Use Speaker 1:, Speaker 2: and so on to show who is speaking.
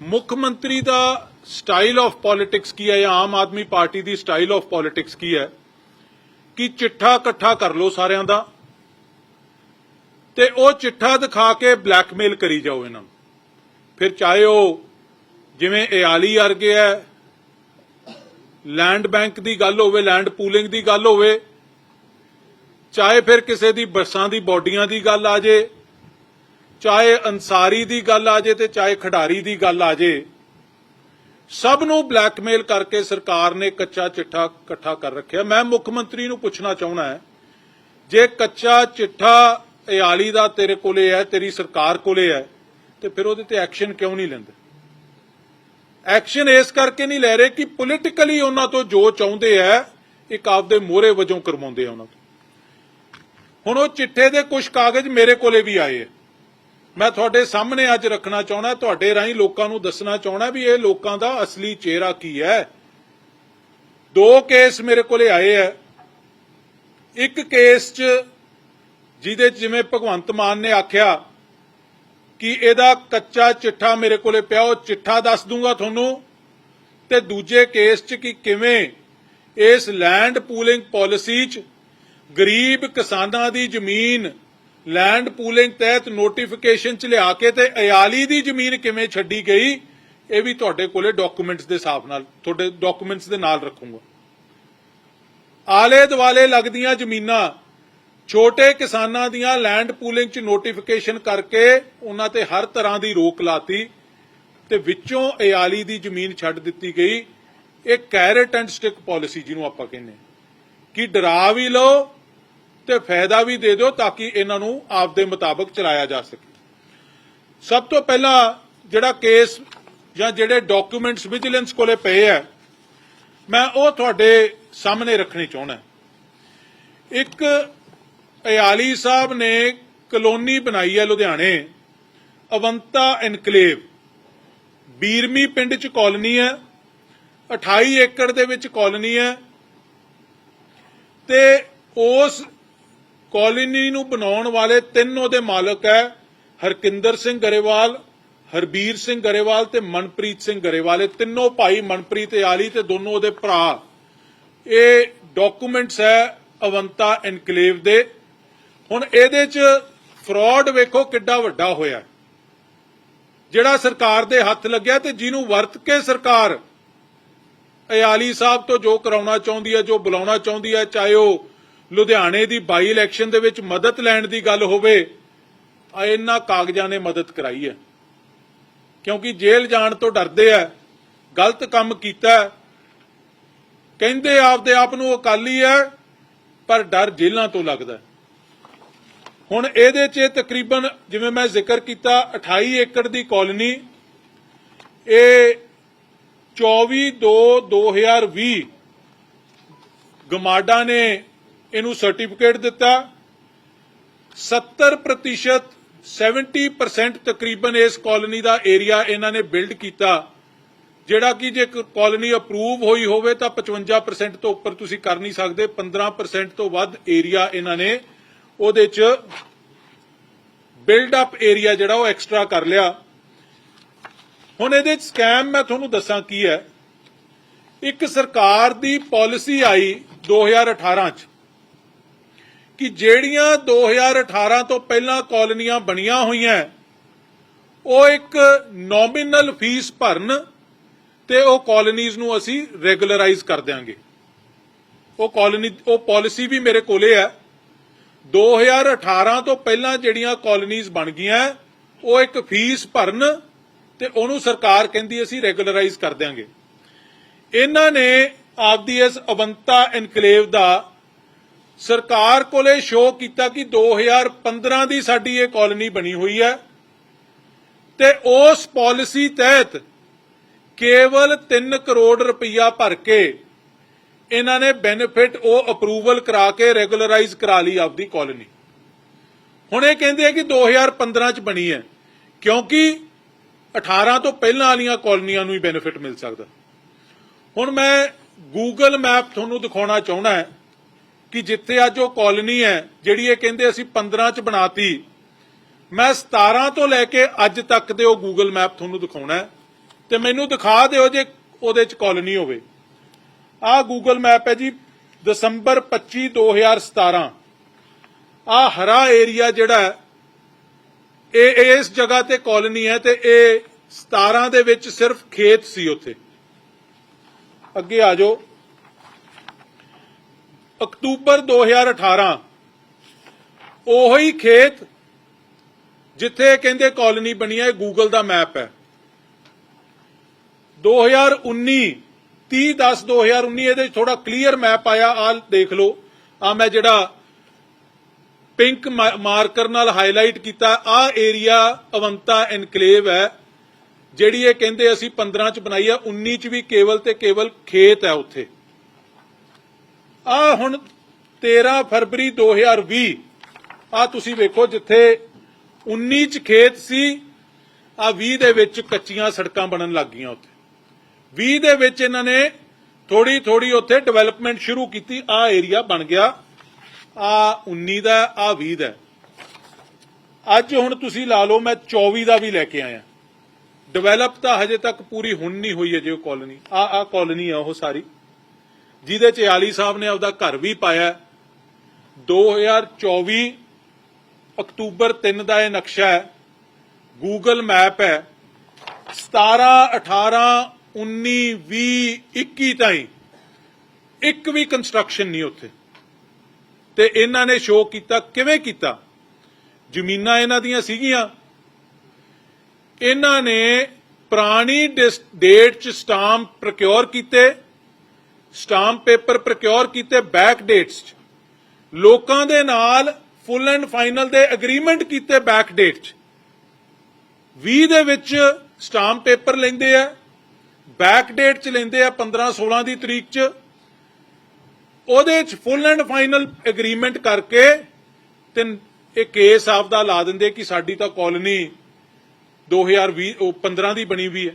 Speaker 1: ਮੁੱਖ ਮੰਤਰੀ ਦਾ ਸਟਾਈਲ ਆਫ ਪੋਲਿਟਿਕਸ ਕੀ ਹੈ ਜਾਂ ਆਮ ਆਦਮੀ ਪਾਰਟੀ ਦੀ ਸਟਾਈਲ ਆਫ ਪੋਲਿਟਿਕਸ ਕੀ ਹੈ? ਕਿ ਚਿੱਠਾ ਇਕੱਠਾ ਕਰ ਲਓ ਸਾਰਿਆਂ ਦਾ ਤੇ ਉਹ ਚਿੱਠਾ ਦਿਖਾ ਕੇ ਬਲੈਕਮੇਲ ਕਰੀ ਜਾਓ ਇਹਨਾਂ ਨੂੰ। ਫਿਰ ਚਾਹੇ ਉਹ ਜਿਵੇਂ ਇਆਲੀ ਵਰਗੇ ਹੈ ਲੈਂਡ ਬੈਂਕ ਦੀ ਗੱਲ ਹੋਵੇ ਲੈਂਡ ਪੂਲਿੰਗ ਦੀ ਗੱਲ ਹੋਵੇ, ਚਾਹੇ ਫਿਰ ਕਿਸੇ ਦੀ ਬੱਸਾਂ ਦੀ, ਬੋਡੀਆਂ ਦੀ ਗੱਲ ਆ ਜੇ ਚਾਹੇ ਅਨਸਾਰੀ ਦੀ ਗੱਲ ਆ ਜੇ ਤੇ ਚਾਹੇ ਖਿਡਾਰੀ ਦੀ ਗੱਲ ਆ ਜੇ, ਸਭ ਨੂੰ ਬਲੈਕਮੇਲ ਕਰਕੇ ਸਰਕਾਰ ਨੇ ਕੱਚਾ ਚਿੱਠਾ ਇਕੱਠਾ ਕਰ ਰੱਖਿਆ। ਮੈਂ ਮੁੱਖ ਮੰਤਰੀ ਨੂੰ ਪੁੱਛਣਾ ਚਾਹਣਾ ਹੈ, ਜੇ ਕੱਚਾ ਚਿੱਠਾ ਇਆਲੀ ਦਾ ਤੇਰੇ ਕੋਲੇ ਹੈ, ਤੇਰੀ ਸਰਕਾਰ ਕੋਲੇ ਹੈ, ਤੇ ਫਿਰ ਉਹਦੇ ਤੇ ਐਕਸ਼ਨ ਕਿਉਂ ਨਹੀਂ ਲੈਂਦੇ? ਐਕਸ਼ਨ ਇਸ ਕਰਕੇ ਨਹੀਂ ਲੈ ਰਹੇ ਕਿ ਪੋਲੀਟੀਕਲੀ ਉਹਨਾਂ ਤੋਂ ਜੋ ਚਾਹੁੰਦੇ ਆ ਇੱਕ ਆਪਦੇ ਮੋਹਰੇ ਵਜੋਂ ਕਰਵਾਉਂਦੇ ਆ ਉਹਨਾਂ ਤੋਂ। ਹੁਣ ਉਹ ਚਿੱਠੇ ਦੇ ਕੁਝ ਕਾਗਜ਼ ਮੇਰੇ ਕੋਲੇ ਵੀ ਆਏ ਆ ਮੈਂ ਤੁਹਾਡੇ ਸਾਹਮਣੇ ਅੱਜ ਰੱਖਣਾ ਚਾਹਣਾ ਤੁਹਾਡੇ ਰਾਹੀਂ ਲੋਕਾਂ ਨੂੰ ਦੱਸਣਾ ਚਾਹਣਾ ਵੀ ਇਹ ਲੋਕਾਂ ਦਾ ਅਸਲੀ ਚਿਹਰਾ ਕੀ ਹੈ। ਦੋ ਕੇਸ ਮੇਰੇ ਕੋਲੇ ਆਏ ਆ ਇੱਕ ਕੇਸ 'ਚ ਜਿਹਦੇ 'ਚ ਜਿਵੇਂ ਭਗਵੰਤ ਮਾਨ ਨੇ ਆਖਿਆ ਕਿ ਇਹਦਾ ਕੱਚਾ ਚਿੱਠਾ ਮੇਰੇ ਕੋਲੇ ਪਿਆ, ਉਹ ਚਿੱਠਾ ਦੱਸ ਦੂੰਗਾ ਤੁਹਾਨੂੰ। ਤੇ ਦੂਜੇ ਕੇਸ 'ਚ ਕਿ ਕਿਵੇਂ ਇਸ ਲੈਂਡ ਪੂਲਿੰਗ ਪਾਲਿਸੀ 'ਚ ਗਰੀਬ ਕਿਸਾਨਾਂ ਦੀ ਜ਼ਮੀਨ ਲੈਂਡ ਪੂਲਿੰਗ ਤਹਿਤ ਨੋਟੀਫਿਕੇਸ਼ਨ 'ਚ ਲਿਆ ਕੇ ਤੇ ਅਯਾਲੀ ਦੀ ਜ਼ਮੀਨ ਕਿਵੇਂ ਛੱਡੀ ਗਈ, ਇਹ ਵੀ ਤੁਹਾਡੇ ਕੋਲੇ ਡਾਕੂਮੈਂਟਸ ਦੇ ਹਿਸਾਬ ਨਾਲ, ਤੁਹਾਡੇ ਡਾਕੂਮੈਂਟਸ ਦੇ ਨਾਲ ਰੱਖੂੰਗਾ। ਆਲੇ ਦੁਆਲੇ ਲੱਗਦੀਆਂ ਜ਼ਮੀਨਾਂ, ਛੋਟੇ ਕਿਸਾਨਾਂ ਦੀਆਂ ਲੈਂਡ ਪੂਲਿੰਗ 'ਚ ਨੋਟੀਫਿਕੇਸ਼ਨ ਕਰਕੇ ਉਹਨਾਂ ਤੇ ਹਰ ਤਰ੍ਹਾਂ ਦੀ ਰੋਕ ਲਾਤੀ ਤੇ ਵਿੱਚੋਂ ਅਯਾਲੀ ਦੀ ਜ਼ਮੀਨ ਛੱਡ ਦਿੱਤੀ ਗਈ। ਇਹ ਕੈਰਟ ਐਂਡ ਸਟਿਕ ਪਾਲਿਸੀ ਜਿਹਨੂੰ ਆਪਾਂ ਕਹਿੰਦੇ ਕਿ ਡਰਾ ਵੀ ਲਓ ਤੇ ਫਾਇਦਾ ਵੀ ਦੇ ਦਿਓ ਤਾਂ ਕਿ ਇਹਨਾਂ ਨੂੰ ਆਪਦੇ ਮੁਤਾਬਕ ਚਲਾਇਆ ਜਾ ਸਕੇ। ਸਭ ਤੋਂ ਪਹਿਲਾਂ ਜਿਹੜਾ ਕੇਸ ਜਾਂ ਜਿਹੜੇ ਡਾਕੂਮੈਂਟਸ ਵਿਜੀਲੈਂਸ ਕੋਲੇ ਪਏ ਆ, ਮੈਂ ਉਹ ਤੁਹਾਡੇ ਸਾਹਮਣੇ ਰੱਖਣੇ ਚਾਹੁੰਦਾ ਇੱਕ ਅਯਾਲੀ ਸਾਹਿਬ ਨੇ ਕਲੋਨੀ ਬਣਾਈ ਹੈ ਲੁਧਿਆਣੇ, ਅਵੰਤਾ ਐਨਕਲੇਵ। ਬੀਰਮੀ ਪਿੰਡ ਚ ਕਾਲਨੀ ਹੈ 28 ਏਕੜ ਦੇ ਵਿੱਚ ਕਾਲੋਨੀ ਹੈ ਤੇ ਉਸ ਕਾਲੋਨੀ ਨੂੰ ਬਣਾਉਣ ਵਾਲੇ ਤਿੰਨ ਉਹਦੇ ਮਾਲਕ ਹੈ, ਹਰਕਿੰਦਰ ਸਿੰਘ ਗਰੇਵਾਲ, ਹਰਬੀਰ ਸਿੰਘ ਗਰੇਵਾਲ ਤੇ ਮਨਪ੍ਰੀਤ ਸਿੰਘ ਗਰੇਵਾਲ। ਇਹ ਤਿੰਨੋਂ ਭਾਈ ਮਨਪ੍ਰੀਤ ਆਲੀ ਤੇ ਦੋਨੋਂ ਉਹਦੇ ਭਰਾ। ਇਹ ਡਾਕੂਮੈਂਟਸ ਹੈ ਅਵੰਤਾ ਇਨਕਲੇਵ ਦੇ। ਹੁਣ ਇਹਦੇ ਚ ਫਰਾਡ ਵੇਖੋ ਕਿੱਡਾ ਵੱਡਾ ਹੋਇਆ। ਜਿਹੜਾ ਸਰਕਾਰ ਦੇ ਹੱਥ ਲੱਗਿਆ ਤੇ ਜਿਹਨੂੰ ਵਰਤ ਕੇ ਸਰਕਾਰ, ਅਯਾਲੀ ਸਾਹਿਬ ਤੋਂ ਜੋ ਕਰਾਉਣਾ ਚਾਹੁੰਦੀ ਹੈ, ਜੋ ਬੁਲਾਉਣਾ ਚਾਹੁੰਦੀ ਹੈ, ਚਾਹੇ ਉਹ ਲੁਧਿਆਣੇ ਦੀ ਬਾਈ ਇਲੈਕਸ਼ਨ ਦੇ ਵਿੱਚ ਮਦਦ ਲੈਣ ਦੀ ਗੱਲ ਹੋਵੇ, ਆ ਇਹਨਾਂ ਕਾਗਜ਼ਾਂ ਨੇ ਮਦਦ ਕਰਾਈ ਹੈ। ਕਿਉਂਕਿ ਜੇਲ੍ਹ ਜਾਣ ਤੋਂ ਡਰਦੇ ਆ, ਗਲਤ ਕੰਮ ਕੀਤਾ ਕਹਿੰਦੇ ਆਪਦੇ ਆਪ ਨੂੰ ਅਕਾਲੀ ਹੈ, ਪਰ ਡਰ ਜੇਲ੍ਹਾਂ ਤੋਂ ਲੱਗਦਾ ਹੁਣ ਇਹਦੇ 'ਚ ਤਕਰੀਬਨ ਜਿਵੇਂ ਮੈਂ ਜ਼ਿਕਰ ਕੀਤਾ 28 ਏਕੜ ਦੀ ਕਾਲਨੀ, ਇਹ 24 2 2020 ਗਮਾਡਾ ਨੇ ਇਹਨੂੰ ਸਰਟੀਫਿਕੇਟ ਦਿੱਤਾ। 70% 70% ਤਕਰੀਬਨ ਇਸ ਕਾਲੋਨੀ ਦਾ ਏਰੀਆ ਇਹਨਾਂ ਨੇ ਬਿਲਡ ਕੀਤਾ। ਜਿਹੜਾ ਕਿ ਜੇ ਕਾਲੋਨੀ ਅਪਰੂਵ ਹੋਈ ਹੋਵੇ ਤਾਂ 55% ਤੋਂ ਉੱਪਰ ਤੁਸੀਂ ਕਰ ਨਹੀਂ ਸਕਦੇ। 15% ਤੋਂ ਵੱਧ ਏਰੀਆ ਇਹਨਾਂ ਨੇ ਉਹਦੇ ਚ ਬਿਲਡ ਅਪ ਏਰੀਆ ਜਿਹੜਾ ਉਹ ਐਕਸਟਰਾ ਕਰ ਲਿਆ। ਹੁਣ ਇਹਦੇ ਸਕੈਮ ਮੈਂ ਤੁਹਾਨੂੰ ਦੱਸਾਂ ਕੀ ਹੈ। ਇੱਕ ਸਰਕਾਰ ਦੀ ਪਾਲਿਸੀ ਆਈ 2018 ਚ। ਕਿ ਜਿਹੜੀਆਂ 2018 ਤੋਂ ਪਹਿਲਾਂ ਕਾਲੋਨੀਆਂ ਬਣੀਆਂ ਹੋਈਆਂ, ਉਹ ਇੱਕ ਨੋਮੀਨਲ ਫੀਸ ਭਰਨ ਤੇ ਉਹ ਕਾਲਨੀਆਂ ਨੂੰ ਅਸੀਂ ਰੈਗੂਲਰਾਈਜ਼ ਕਰ ਦਿਆਂਗੇ। ਉਹ ਕਾਲਨੀ ਉਹ ਪਾਲਿਸੀ ਵੀ ਮੇਰੇ ਕੋਲੇ ਹੈ। 2018 ਤੋਂ ਪਹਿਲਾਂ ਜਿਹੜੀਆਂ ਕਾਲਨੀਆਂ ਬਣ ਗਈਆਂ, ਉਹ ਇੱਕ ਫੀਸ ਭਰਨ ਤੇ ਉਹਨੂੰ ਸਰਕਾਰ ਕਹਿੰਦੀ ਅਸੀਂ ਰੈਗੂਲਰਾਈਜ਼ ਕਰ ਦਿਆਂਗੇ। ਇਹਨਾਂ ਨੇ ਆਪਦੀ ਇਸ ਅਵੰਤਾ ਇਨਕਲੇਵ ਦਾ ਸਰਕਾਰ ਕੋਲੇ ਸ਼ੋਅ ਕੀਤਾ ਕਿ 2015 ਦੀ ਸਾਡੀ ਇਹ ਕਾਲਨੀ ਬਣੀ ਹੋਈ ਹੈ ਤੇ ਉਸ ਪਾਲਿਸੀ ਤਹਿਤ ਕੇਵਲ 3 ਕਰੋੜ ਰੁਪਈਆ ਭਰ ਕੇ ਇਹਨਾਂ ਨੇ ਬੈਨੀਫਿਟ ਉਹ ਅਪਰੂਵਲ ਕਰਾ ਕੇ ਰੈਗੂਲਰਾਈਜ਼ ਕਰਾ ਲਈ ਆਪਦੀ ਕਾਲੋਨੀ ਹੁਣ ਇਹ ਕਹਿੰਦੇ ਆ ਕਿ 2015 ਚ ਬਣੀ ਹੈ, ਕਿਉਂਕਿ 18 ਤੋਂ ਪਹਿਲਾਂ ਵਾਲੀਆਂ ਕਾਲਨੀਆਂ ਨੂੰ ਹੀ ਬੈਨੀਫਿਟ ਮਿਲ ਸਕਦਾ। ਹੁਣ ਮੈਂ ਗੂਗਲ ਮੈਪ ਤੁਹਾਨੂੰ ਦਿਖਾਉਣਾ ਚਾਹੁੰਦਾ ਹਾਂ। ਕਿ ਜਿੱਥੇ ਅੱਜ ਉਹ ਕਾਲੋਨੀ ਹੈ, ਜਿਹੜੀ ਇਹ ਕਹਿੰਦੇ ਅਸੀਂ 15 ਚ ਬਣਾਤੀ, ਮੈਂ 17 ਤੋਂ ਲੈ ਕੇ ਅੱਜ ਤੱਕ ਦੇ ਉਹ ਗੂਗਲ ਮੈਪ ਤੁਹਾਨੂੰ ਦਿਖਾਉਣਾ ਤੇ ਮੈਨੂੰ ਦਿਖਾ ਦਿਓ ਜੇ ਉਹਦੇ ਚ ਕਾਲੋਨੀ ਹੋਵੇ। ਆ ਗੂਗਲ ਮੈਪ ਹੈ ਜੀ, ਦਸੰਬਰ 25 2017 ਆ ਹਰਾ ਏਰੀਆ ਜਿਹੜਾ ਇਹ ਇਸ ਜਗ੍ਹਾ ਤੇ ਕਾਲੋਨੀ ਹੈ ਤੇ ਇਹ 17 ਦੇ ਵਿੱਚ ਸਿਰਫ ਖੇਤ ਸੀ ਉੱਥੇ। ਅੱਗੇ ਆ ਜਾਓ। ਅਕਤੂਬਰ 2018 ਉਹੀ ਖੇਤ ਜਿੱਥੇ ਕਹਿੰਦੇ ਕਾਲੋਨੀ ਬਣੀ ਹੈ ਗੂਗਲ ਦਾ ਮੈਪ ਹੈ। 2019 30 10 2019 ਇਹਦੇ ਥੋੜਾ ਕਲੀਅਰ ਮੈਪ ਆਇਆ ਆ ਦੇਖ ਲਓ। ਆ ਮੈਂ ਜਿਹੜਾ ਪਿੰਕ ਮਾਰਕਰ ਨਾਲ ਹਾਈਲਾਈਟ ਕੀਤਾ ਆ ਏਰੀਆ ਅਵੰਤਾ ਐਨਕਲੇਵ ਹੈ, ਜਿਹੜੀ ਇਹ ਕਹਿੰਦੇ ਅਸੀਂ 15 ਚ ਬਣਾਈ ਆ 19 ਚ ਵੀ ਕੇਵਲ ਤੇ ਕੇਵਲ ਖੇਤ ਹੈ ਉੱਥੇ। ਆ ਹੁਣ 13 ਫਰਵਰੀ 2020 ਆ ਤੁਸੀਂ ਵੇਖੋ ਜਿੱਥੇ 19 ਚ ਖੇਤ ਸੀ, ਆ 20 ਦੇ ਵਿੱਚ ਕੱਚੀਆਂ ਸੜਕਾਂ ਬਣਨ ਲੱਗ ਗਈਆਂ ਉੱਥੇ। 20 ਦੇ ਵਿੱਚ ਇਹਨਾਂ ਨੇ ਥੋੜੀ ਥੋੜੀ ਉੱਥੇ ਡਿਵੈਲਪਮੈਂਟ ਸ਼ੁਰੂ ਕੀਤੀ, ਆ ਏਰੀਆ ਬਣ ਗਿਆ। ਆ 19 ਦਾ, ਆ 20 ਦਾ। ਅੱਜ ਹੁਣ ਤੁਸੀਂ ਲਾ ਲਓ, ਮੈਂ 24 ਦਾ ਵੀ ਲੈ ਕੇ ਆਇਆ। ਡਿਵੈਲਪ ਤਾਂ ਹਜੇ ਤੱਕ ਪੂਰੀ ਹੁਣ ਨਹੀਂ ਹੋਈ ਹੈ ਜੇ ਉਹ ਕਾਲੋਨੀ ਆ ਆ ਕਾਲੋਨੀ ਆ ਉਹ ਸਾਰੀ। ਜਿਹਦੇ ਚ ਆਲੀ ਸਾਹਿਬ ਨੇ ਆਪਦਾ ਘਰ ਵੀ ਪਾਇਆ 2024 ਅਕਤੂਬਰ 3 ਦਾ ਇਹ ਨਕਸ਼ਾ ਹੈ। ਗੂਗਲ ਮੈਪ ਹੈ। 17 18 19 20 21 ਤਾਈਂ ਇੱਕ ਵੀ ਕੰਸਟਰਕਸ਼ਨ ਨਹੀਂ ਉੱਥੇ। ਤੇ ਇਹਨਾਂ ਨੇ ਸ਼ੋਅ ਕੀਤਾ, ਕਿਵੇਂ ਕੀਤਾ? ਜ਼ਮੀਨਾਂ ਇਹਨਾਂ ਦੀਆਂ ਸੀਗੀਆਂ। ਇਹਨਾਂ ਨੇ ਪੁਰਾਣੀ ਡਿਸ- ਡੇਟ ਚ ਸਟਾਮ ਪ੍ਰੋਕਿਉਰ ਕੀਤੇ। ਸਟਾਂਪ ਪੇਪਰ ਪ੍ਰੋਕਿਉਰ ਕੀਤੇ ਬੈਕ ਡੇਟਸ ਚ। ਲੋਕਾਂ ਦੇ ਨਾਲ ਫੁੱਲ ਐਂਡ ਫਾਈਨਲ ਦੇ ਐਗਰੀਮੈਂਟ ਕੀਤੇ ਬੈਕ ਡੇਟ ਚ। 20 ਦੇ ਵਿੱਚ ਸਟਾਂਪ ਪੇਪਰ ਲੈਂਦੇ ਆ, ਬੈਕ ਡੇਟ ਚ ਲੈਂਦੇ ਆ 15 16 ਦੀ ਤਰੀਕ ਚ। ਉਹਦੇ ਚ ਫੁੱਲ ਐਂਡ ਫਾਈਨਲ ਐਗਰੀਮੈਂਟ ਕਰਕੇ ਤੇ ਇਹ ਕੇਸ ਆਪਦਾ ਲਾ ਦਿੰਦੇ ਕਿ ਸਾਡੀ ਤਾਂ ਕਾਲੋਨੀ 2020 ਉਹ 15 ਦੀ ਬਣੀ ਵੀ ਹੈ।